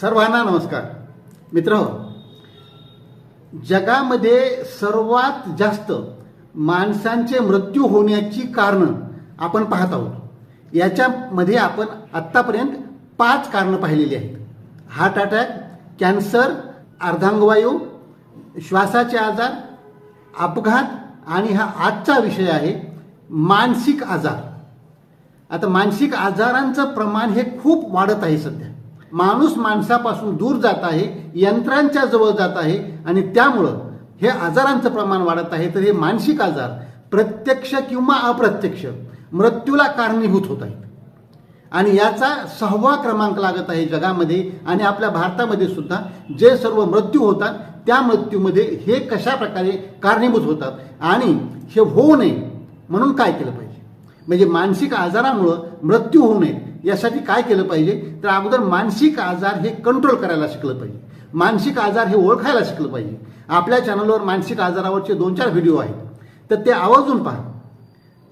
सर्वांना नमस्कार. मित्र हो, जगामध्ये सर्वात जास्त माणसांचे मृत्यू होण्याची कारणं आपण पाहत आहोत. याच्यामध्ये आपण आत्तापर्यंत पाच कारणं पाहिलेली आहेत. हार्ट अटॅक कॅन्सर अर्धांगवायू श्वासाचे आजार अपघात आणि हा आजचा विषय आहे मानसिक आजार. आता मानसिक आजारांचं प्रमाण हे खूप वाढत आहे सध्या. माणूस माणसापासून दूर जात आहे यंत्रांच्या जवळ जात आहे आणि त्यामुळं हे आजारांचं प्रमाण वाढत आहे. तर हे मानसिक आजार प्रत्यक्ष किंवा अप्रत्यक्ष मृत्यूला कारणीभूत होत आहेत. आणि याचा सहावा क्रमांक लागत आहे जगामध्ये आणि आपल्या भारतामध्ये सुद्धा जे सर्व मृत्यू होतात त्या मृत्यूमध्ये हे कशा प्रकारे कारणीभूत होतात आणि हे होऊ नये म्हणून काय केलं पाहिजे? म्हणजे मानसिक आजारामुळं मृत्यू होऊ नये यासाठी काय केलं पाहिजे? तर अगोदर मानसिक आजार हे कंट्रोल करायला शिकलं पाहिजे. मानसिक आजार हे ओळखायला शिकलं पाहिजे. आपल्या चॅनलवर मानसिक आजारावरचे दोन चार व्हिडिओ आहेत. तर ते आवर्जून पहा.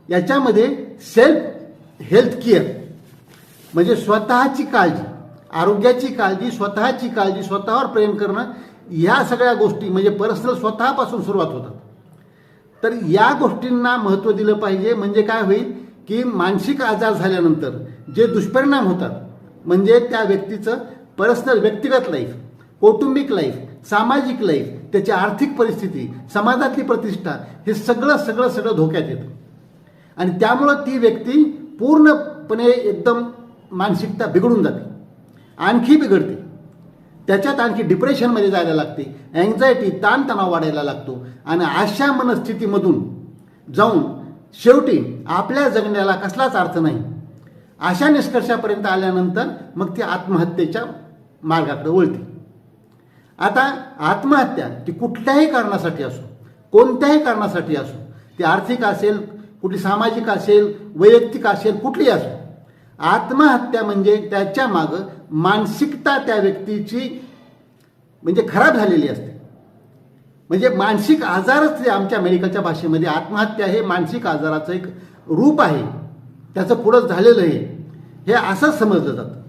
याच्यामध्ये सेल्फ हेल्थ केअर म्हणजे स्वतःची काळजी. आरोग्याची काळजी स्वतःची काळजी स्वतःवर प्रेम करणं या सगळ्या गोष्टी म्हणजे पर्सनल स्वतःपासून सुरुवात होतात. तर या गोष्टींना महत्त्व दिलं पाहिजे. म्हणजे काय होईल की मानसिक आजार झाल्यानंतर जे दुष्परिणाम होतात म्हणजे त्या व्यक्तीचं पर्सनल व्यक्तिगत लाईफ कौटुंबिक लाईफ सामाजिक लाईफ त्याची आर्थिक परिस्थिती समाजातली प्रतिष्ठा हे सगळं सगळं सगळं धोक्यात येतं. आणि त्यामुळं ती व्यक्ती पूर्णपणे एकदम मानसिकता बिघडून जाते. आणखी बिघडते. त्याच्यात आणखी डिप्रेशनमध्ये जायला लागते. अँझायटी ताणतणाव वाढायला लागतो. आणि अशा मनस्थितीमधून जाऊन शेवटी आपल्या जगण्याला कसलाच अर्थ नाही. अशा निष्कर्षापर्यंत आल्यानंतर मग ती आत्महत्येच्या मार्गाकडे वळते. आता आत्महत्या ती कुठल्याही कारणासाठी असो कोणत्याही कारणासाठी असो ती आर्थिक असेल कुठली सामाजिक असेल वैयक्तिक असेल कुठली असो आत्महत्या म्हणजे त्याच्या मागं मानसिकता त्या व्यक्तीची म्हणजे खराब झालेली असते. म्हणजे मानसिक आजारच ते आमच्या मेडिकलच्या भाषेमध्ये आत्महत्या हे मानसिक आजाराचं एक रूप आहे. त्याचं पुढं झालेलं आहे. हे असंच समजलं जातं.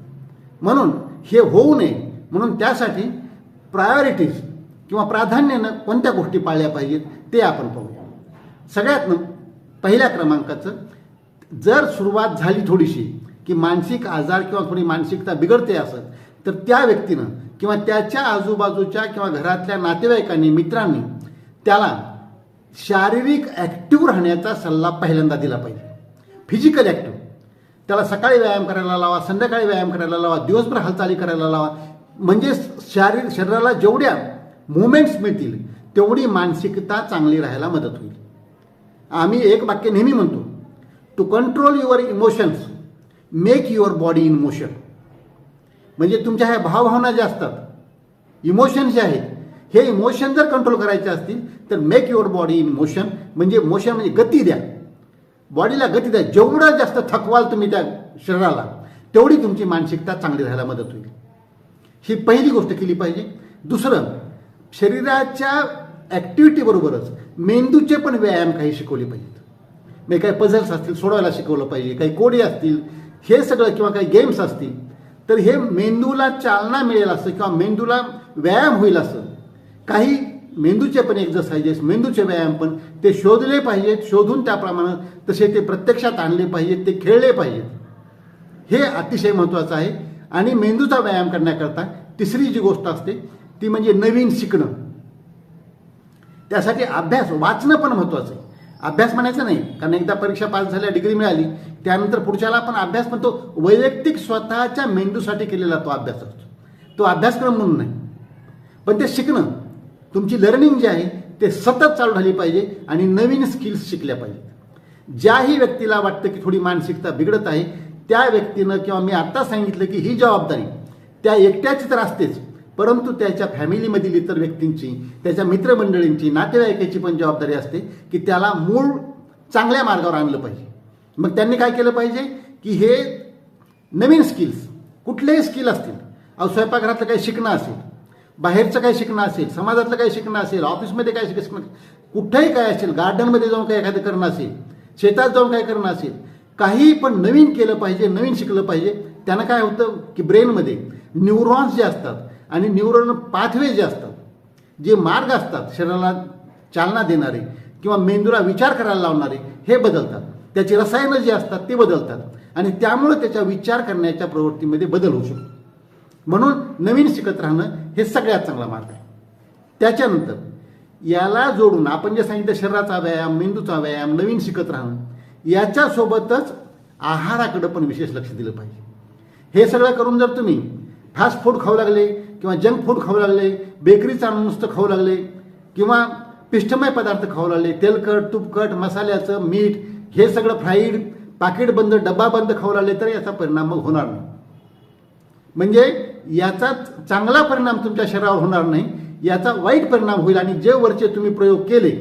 म्हणून हे होऊ नये. म्हणून त्यासाठी प्रायोरिटीज किंवा प्राधान्यानं कोणत्या गोष्टी पाळल्या पाहिजेत ते आपण पाहूया. सगळ्यात पहिल्या क्रमांकाचं जर सुरुवात झाली थोडीशी की मानसिक आजार किंवा थोडी मानसिकता बिघडते असत तर त्या व्यक्तीनं किंवा त्याच्या आजूबाजूच्या किंवा घरातल्या नातेवाईकांनी मित्रांनी त्याला शारीरिक ॲक्टिव्ह राहण्याचा सल्ला पहिल्यांदा दिला पाहिजे. फिजिकल ॲक्टिव्ह त्याला सकाळी व्यायाम करायला लावा संध्याकाळी व्यायाम करायला लावा दिवसभर हालचाली करायला लावा. म्हणजे शारीर शरीराला जेवढ्या मुवमेंट्स मिळतील तेवढी मानसिकता चांगली राहायला मदत होईल. आम्ही एक वाक्य नेहमी म्हणतो to control your emotions make your body in motion म्हणजे तुमच्या ह्या भावभावना ज्या असतात इमोशन जे आहेत हे इमोशन जर कंट्रोल करायचे असतील तर make your body in motion म्हणजे मोशन म्हणजे गती द्या. बॉडीला गती द्या. जेवढं जास्त थकवाल तुम्ही त्या शरीराला तेवढी तुमची मानसिकता चांगली राहायला मदत होईल. ही पहिली गोष्ट केली पाहिजे. दुसरं शरीराच्या ॲक्टिव्हिटीबरोबरच मेंदूचे पण व्यायाम काही शिकवले पाहिजेत. म्हणजे काही पझल्स असतील सोडवायला शिकवलं पाहिजे. काही कोडी असतील हे सगळं किंवा काही गेम्स असतील तर हे मेंदूला चालना मिळेल असं किंवा मेंदूला व्यायाम होईल असं. काही मेंदूचे पण एक्झरसाइजेस मेंदूचे व्यायाम पण ते शोधले पाहिजेत शोधून त्याप्रमाणे तसे ते प्रत्यक्षात आणले पाहिजेत ते खेळले पाहिजेत. हे अतिशय महत्त्वाचं आहे. आणि मेंदूचा व्यायाम करण्याकरता तिसरी जी गोष्ट असते ती म्हणजे नवीन शिकणं. त्यासाठी अभ्यास वाचणं पण महत्त्वाचं आहे. अभ्यास म्हणायचा नाही. कारण एकदा परीक्षा पास झाल्या डिग्री मिळाली त्यानंतर पुढच्याला आपण अभ्यास पण तो वैयक्तिक स्वतःच्या मेंदूसाठी केलेला तो अभ्यास असतो. तो अभ्यासक्रम म्हणून नाही. पण ते शिकणं तुमची लर्निंग जी आहे ते सतत चालू झाली पाहिजे आणि नवीन स्किल्स शिकल्या पाहिजेत. ज्याही व्यक्तीला वाटतं की थोडी मानसिकता बिघडत आहे त्या व्यक्तीनं किंवा मी आत्ता सांगितलं की ही जबाबदारी त्या एकट्याची तर असतेच. परंतु त्याच्या फॅमिलीमधील इतर व्यक्तींची त्याच्या मित्रमंडळींची नातेवाईकाची पण जबाबदारी असते की त्याला मूळ चांगल्या मार्गावर आणलं पाहिजे. मग त्यांनी काय केलं पाहिजे? की हे नवीन स्किल्स कुठलेही स्किल असतील अहो स्वयंपाकघरातलं काही शिकणं असेल बाहेरचं काय शिकणं असेल समाजातलं काय शिकणं असेल ऑफिसमध्ये काय शिकणं कुठेही काय असेल गार्डनमध्ये जाऊन काय एखादं करणं असेल शेतात जाऊन काय करणं असेल काही पण नवीन केलं पाहिजे नवीन शिकलं पाहिजे त्यानं काय होतं की ब्रेनमध्ये न्यूरॉन्स जे असतात आणि न्यूरॉन पाथवे जे असतात जे मार्ग असतात शरीराला चालना देणारे किंवा मेंदूला विचार करायला लावणारे हे बदलतात. त्याची रसायनं जी असतात ते बदलतात. आणि त्यामुळे त्याच्या विचार करण्याच्या प्रवृत्तीमध्ये बदल होऊ शकतो. म्हणून नवीन शिकत राहणं हे सगळ्यात चांगला मार्ग आहे. त्याच्यानंतर याला जोडून आपण जे सांगितलं शरीराचा व्यायाम मेंदूचा व्यायाम नवीन शिकत राहणं याच्यासोबतच आहाराकडं पण विशेष लक्ष दिलं पाहिजे. हे सगळं करून जर तुम्ही फास्ट फूड खाऊ लागले किंवा जंक फूड खाऊ लागले बेकरीचं नुसतं खाऊ लागले किंवा पिष्टमय पदार्थ खाऊ लागले तेलकट तुपकट मसाल्याचं मीठ हे सगळं फ्राईड पाकिट बंद डब्बा बंद खाऊ लागले तर याचा परिणाम मग होणार नाही. म्हणजे याचा चांगला परिणाम तुमच्या शरीरावर होणार नाही याचा वाईट परिणाम होईल आणि जे वरचे तुम्ही प्रयोग केले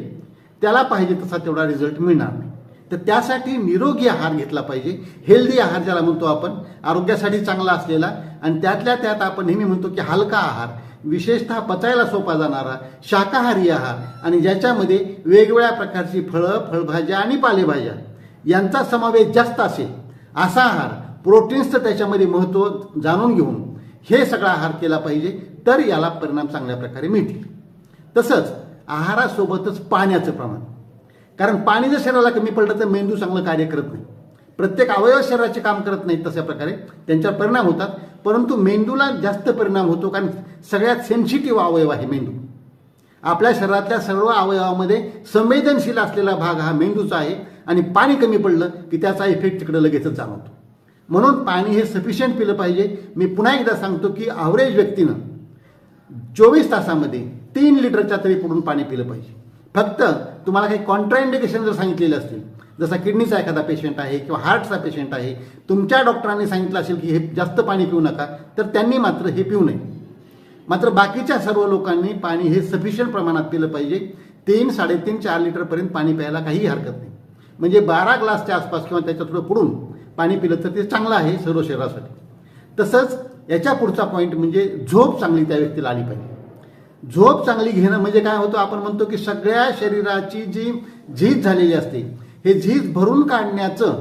त्याला पाहिजे तसा तेवढा रिझल्ट मिळणार नाही. तर त्यासाठी निरोगी आहार घेतला पाहिजे. हेल्दी आहार ज्याला म्हणतो आपण आरोग्यासाठी चांगला असलेला. आणि त्यातल्या त्यात आपण नेहमी म्हणतो की हलका आहार विशेषतः पचायला सोपा जाणारा शाकाहारी आहार. आणि ज्याच्यामध्ये वेगवेगळ्या प्रकारची फळं फळभाज्या आणि पालेभाज्या यांचा समावेश जास्त असेल. असा आहार प्रोटीन्सचं त्याच्यामध्ये महत्त्व जाणून घेऊन हे सगळा आहार केला पाहिजे तर याला परिणाम चांगल्या प्रकारे मिळतील. तसंच आहारासोबतच पाण्याचं प्रमाण. कारण पाणी जर शरीराला कमी पडलं तर मेंदू चांगलं कार्य करत नाही. प्रत्येक अवयव शरीराचे काम करत नाहीत तशा प्रकारे. त्यांच्यावर परिणाम होतात. परंतु मेंदूला जास्त परिणाम होतो कारण सगळ्यात सेन्सिटिव्ह अवयव आहे मेंदू. आपल्या शरीरातल्या सर्व अवयवामध्ये संवेदनशील असलेला भाग हा मेंदूचा आहे आणि पाणी कमी पडलं की त्याचा इफेक्ट तिकडे लगेचच जाणवतो. म्हणून पाणी हे सफिशियंट पिलं पाहिजे. मी पुन्हा एकदा सांगतो की ॲव्हरेज व्यक्तीनं चोवीस तासामध्ये तीन लिटरच्या तरी पुढून पाणी पिलं पाहिजे. फक्त तुम्हाला काही कॉन्ट्राइंडिकेशन जर सांगितलेले असतील जसा किडनीचा एखादा पेशंट आहे किंवा हार्टचा पेशंट आहे तुमच्या डॉक्टरांनी सांगितलं असेल की हे जास्त पाणी पिऊ नका तर त्यांनी मात्र हे पिऊ नये. मात्र बाकीच्या सर्व लोकांनी पाणी हे सफिशियंट प्रमाणात पिलं पाहिजे. तीन साडेतीन चार लिटरपर्यंत पाणी प्यायला काहीही हरकत नाही. म्हणजे बारा ग्लासच्या आसपास किंवा त्याच्या थोडं पुढून पाणी पिलं तर ते चांगलं आहे सर्व शरीरासाठी. तसंच याच्या पुढचा पॉईंट म्हणजे झोप चांगली त्या व्यक्तीला आली पाहिजे. झोप चांगली घेणं म्हणजे काय होतं? आपण म्हणतो की सगळ्या शरीराची जी झीज झालेली असते हे झीज भरून काढण्याचं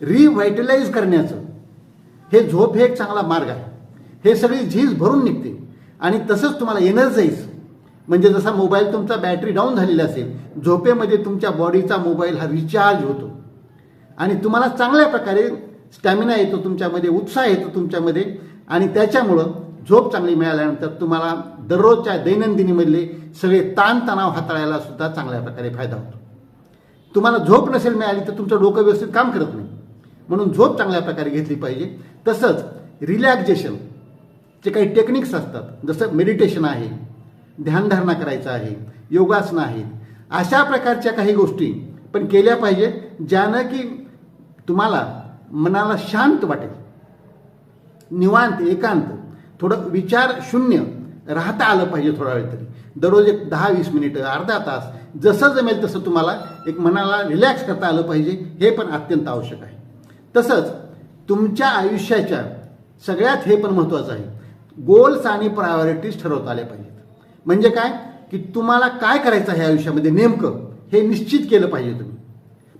रिव्हायटलाइज करण्याचं हे झोप हे एक चांगला मार्ग आहे. हे सगळी झीज भरून निघते. आणि तसंच तुम्हाला एनर्जाईज म्हणजे जसा मोबाईल तुमचा बॅटरी डाऊन झालेला असेल झोपेमध्ये तुमच्या बॉडीचा मोबाईल हा रिचार्ज होतो. आणि तुम्हाला चांगल्या प्रकारे स्टॅमिना येतो तुमच्यामध्ये उत्साह येतो तुमच्यामध्ये. आणि त्याच्यामुळं झोप चांगली मिळाल्यानंतर तुम्हाला दररोजच्या दैनंदिनीमधले सगळे ताणतणाव हाताळायला सुद्धा चांगल्या प्रकारे फायदा होतो. तुम्हाला झोप नसेल मिळाली तर तुमचं डोकं व्यवस्थित काम करत नाही. म्हणून झोप चांगल्या प्रकारे घेतली पाहिजे. तसंच रिलॅक्झेशन जे काही टेक्निक्स असतात. जसं मेडिटेशन आहे ध्यानधारणा करायचं आहे योगासनं आहेत. अशा प्रकारच्या काही गोष्टी पण केल्या पाहिजेत ज्यानं की तुम्हाला मनाला शांत वाटेल. निवांत एकांत. थोडं विचार शून्य राहता आलं पाहिजे थोडा वेळ तरी. दररोज एक दहा वीस मिनिटं अर्धा तास जसं जमेल तसं तुम्हाला एक मनाला रिलॅक्स करता आलं पाहिजे हे पण अत्यंत आवश्यक आहे. तसंच तुमच्या आयुष्याच्या सगळ्यात हे पण महत्त्वाचं आहे. गोल्स आणि प्रायोरिटीज ठरवता आल्या पाहिजेत. म्हणजे काय? की तुम्हाला काय करायचं आहे आयुष्यामध्ये नेमकं? हे निश्चित केलं पाहिजे तुम्ही.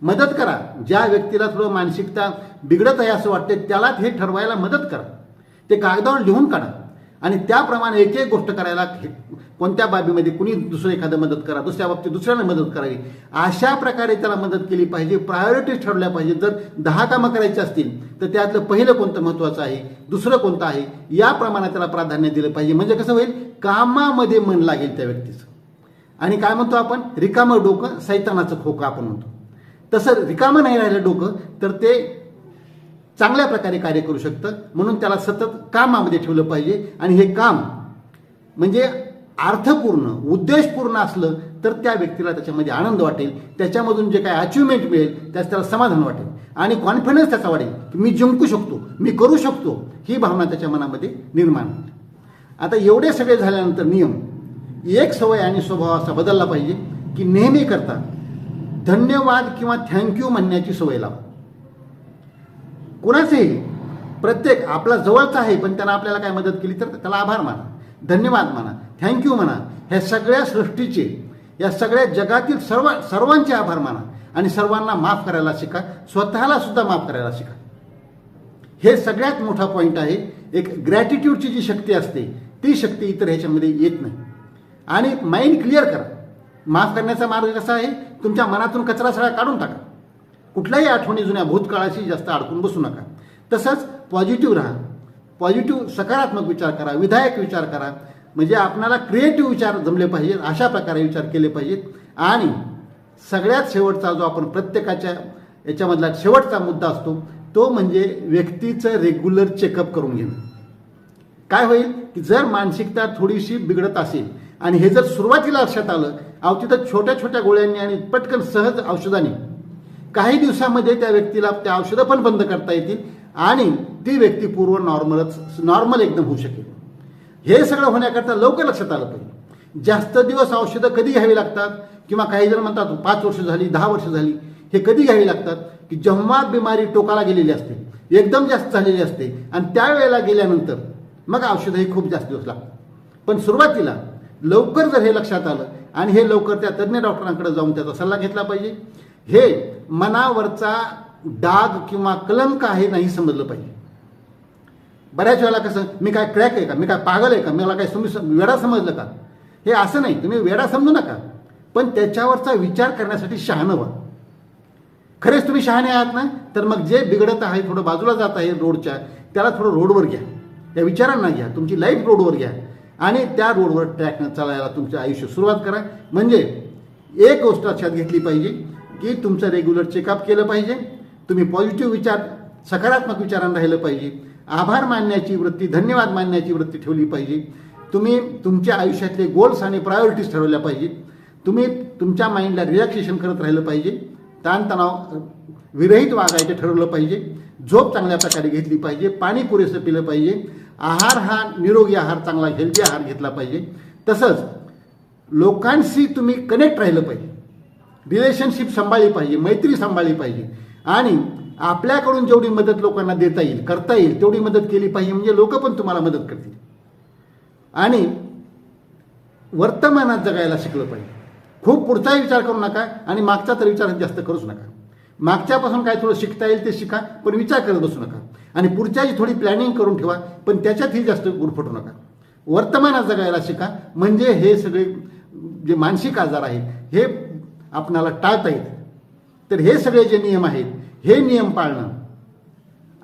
मदत करा. ज्या व्यक्तीला थोडं मानसिकता बिघडत आहे असं वाटते त्याला हे ठरवायला मदत करा. ते कागदावर लिहून काढा. आणि त्याप्रमाणे एक एक गोष्ट करायला कोणत्या बाबीमध्ये कुणी दुसरं एखादं मदत करा दुसऱ्या बाबतीत दुसऱ्याला मदत करावी अशा प्रकारे त्याला मदत केली पाहिजे प्रायोरिटीज ठरवल्या पाहिजे. जर दहा कामं करायची असतील तर त्यातलं पहिलं कोणतं महत्त्वाचं आहे दुसरं कोणतं आहे या प्रमाणात त्याला प्राधान्य दिलं पाहिजे. म्हणजे कसं होईल? कामामध्ये मन लागेल त्या व्यक्तीचं. आणि काय म्हणतो आपण? रिकामं डोकं सैतानाचं खोकं आपण म्हणतो. तसं रिकामं नाही राहिलं डोकं तर ते चांगल्या प्रकारे कार्य करू शकतं. म्हणून त्याला सतत कामामध्ये ठेवलं पाहिजे. आणि हे काम म्हणजे अर्थपूर्ण उद्देशपूर्ण असलं तर त्या व्यक्तीला त्याच्यामध्ये आनंद वाटेल. त्याच्यामधून जे काही अचिव्हमेंट मिळेल त्याचं त्याला समाधान वाटेल. आणि कॉन्फिडन्स त्याचा वाढेल. की मी जिंकू शकतो मी करू शकतो ही भावना त्याच्या मनामध्ये निर्माण आता एवढे सगळे झाल्यानंतर नियम. एक सवय आणि स्वभाव असा बदलला पाहिजे की नेहमी करता धन्यवाद किंवा थँक्यू म्हणण्याची सवय लावा. कुणाचंही प्रत्येक आपला जवळचा आहे पण त्यानं आपल्याला काय मदत केली तर त्याला आभार माना धन्यवाद माना थँक्यू म्हणा ह्या सगळ्या सृष्टीचे या सगळ्या जगातील सर्व सर्वांचे आभार माना आणि सर्वांना माफ करायला शिका स्वतःला सुद्धा माफ करायला शिका. हे सगळ्यात मोठा पॉईंट आहे. एक ग्रॅटिट्यूडची जी शक्ती असते ती शक्ती इतर ह्याच्यामध्ये येत नाही. आणि माइंड क्लिअर करा. माफ करण्याचा मार्ग कसा आहे? तुमच्या मनातून कचरा सगळा काढून टाका. कुठल्याही आठवणी जुन्या भूतकाळाशी जास्त अडकून बसू नका. तसंच पॉझिटिव्ह राहा. पॉझिटिव्ह सकारात्मक विचार करा विधायक विचार करा. म्हणजे आपणाला क्रिएटिव्ह विचार जमले पाहिजेत अशा प्रकारे विचार केले पाहिजेत. आणि सगळ्यात शेवटचा जो आपण प्रत्येकाच्या याच्यामधला शेवटचा मुद्दा असतो तो म्हणजे व्यक्तीचं रेग्युलर चेकअप करून घेणं. काय होईल की जर मानसिकता थोडीशी बिघडत असेल आणि हे जर सुरुवातीला लक्षात आलं अव तिथं छोट्या छोट्या गोळ्यांनी आणि पटकन सहज औषधाने काही दिवसामध्ये त्या व्यक्तीला त्या औषधं पण बंद करता येतील आणि ती व्यक्ती पूर्व नॉर्मलच नॉर्मल एकदम होऊ शकेल. हे सगळं होण्याकरता लवकर लक्षात आलं पाहिजे. जास्त दिवस औषधं कधी घ्यावी लागतात? किंवा काही जण म्हणतात पाच वर्ष झाली दहा वर्ष झाली हे कधी घ्यावी लागतात? की जेव्हा बिमारी टोकाला गेलेली असते एकदम जास्त झालेली असते आणि त्यावेळेला गेल्यानंतर मग औषधं हे खूप जास्त दिवस लागतात. पण सुरुवातीला लवकर जर हे लक्षात आलं आणि हे लवकर त्या तज्ज्ञ डॉक्टरांकडे जाऊन त्याचा सल्ला घेतला पाहिजे हे मनावरचा डाग किंवा कलंक आहे नाही समजलं पाहिजे. बऱ्याच वेळेला कसं मी काय क्रॅक आहे का? मी काय पागल आहे का? मला काय तुम्ही वेडा समजलं का? हे असं नाही. तुम्ही वेडा समजू नका. पण त्याच्यावरचा विचार करण्यासाठी शहाणं व्हा. खरेच तुम्ही शहाणे आहात ना? तर मग जे बिघडत आहे थोडं बाजूला जात आहे रोडच्या त्याला थोडं रोडवर घ्या. त्या विचारांना घ्या. तुमची लाईफ रोडवर घ्या. आणि त्या रोडवर ट्रॅकनं चालायला तुमचं आयुष्य सुरुवात करा. म्हणजे एक गोष्ट लक्षात घेतली पाहिजे. की तुमचं रेग्युलर चेकअप केलं पाहिजे. तुम्ही पॉझिटिव्ह विचार सकारात्मक विचारानं राहिलं पाहिजे. आभार मानण्याची वृत्ती धन्यवाद मानण्याची वृत्ती ठेवली पाहिजे. तुम्ही तुमच्या आयुष्यातले गोल्स आणि प्रायोरिटीज ठरवल्या पाहिजेत तुम्ही तुमच्या माइंडला रिलॅक्सेशन करत राहिलं पाहिजे. ताणतणाव विरहित वागायचं ठरवलं पाहिजे. झोप चांगल्या प्रकारे घेतली पाहिजे. पाणी पुरेसं पिलं पाहिजे. आहार हा निरोगी आहार चांगला हेल्दी आहार घेतला पाहिजे. तसंच लोकांशी तुम्ही कनेक्ट राहिलं पाहिजे. रिलेशनशिप सांभाळली पाहिजे मैत्री सांभाळली पाहिजे. आणि आपल्याकडून जेवढी मदत लोकांना देता येईल करता येईल तेवढी मदत केली पाहिजे म्हणजे लोक पण तुम्हाला मदत करतील. आणि वर्तमानात जगायला शिकलं पाहिजे. खूप पुढचाही विचार करू नका आणि मागचा तर विचार जास्त करूच नका. मागच्यापासून काय थोडं शिकता येईल ते शिका पण विचार करत बसू नका. आणि पुढच्याची थोडी प्लॅनिंग करून ठेवा पण त्याच्यातही जास्त गुरफटू नका. वर्तमानात जगायला शिका म्हणजे हे सगळे जे मानसिक आजार आहेत हे आपणाला टाळता येईल तर हे सगळे जे नियम आहेत हे नियम पाळणं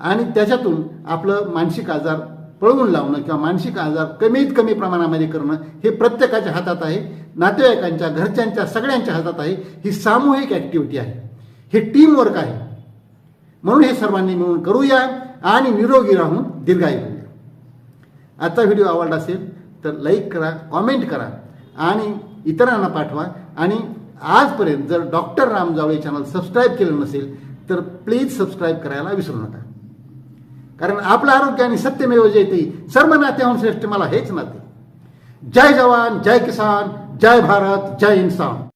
आणि त्याच्यातून आपलं मानसिक आजार पळवून लावणं किंवा मानसिक आजार कमीत कमी प्रमाणामध्ये करणं हे प्रत्येकाच्या हातात आहे. नातेवाईकांच्या घरच्यांच्या सगळ्यांच्या हातात आहे. ही सामूहिक ॲक्टिव्हिटी आहे. हे टीम वर्क आहे. म्हणून हे सर्वांनी मिळून करूया आणि निरोगी राहून दीर्घायू. होऊया आजचा व्हिडिओ आवडला असेल तर लाईक करा कॉमेंट करा आणि इतरांना पाठवा आणि आजपर्यंत जर doctor Ram Jawale channel subscribe केलं नसेल तर प्लीज सबस्क्राईब करायला विसरू नका. कारण आपलं आरोग्य आणि सत्यमेव जयते सर्व नात्याहून श्रेष्ठ मला हेच नाते. जय जवान जय किसान जय भारत जय इन्सान.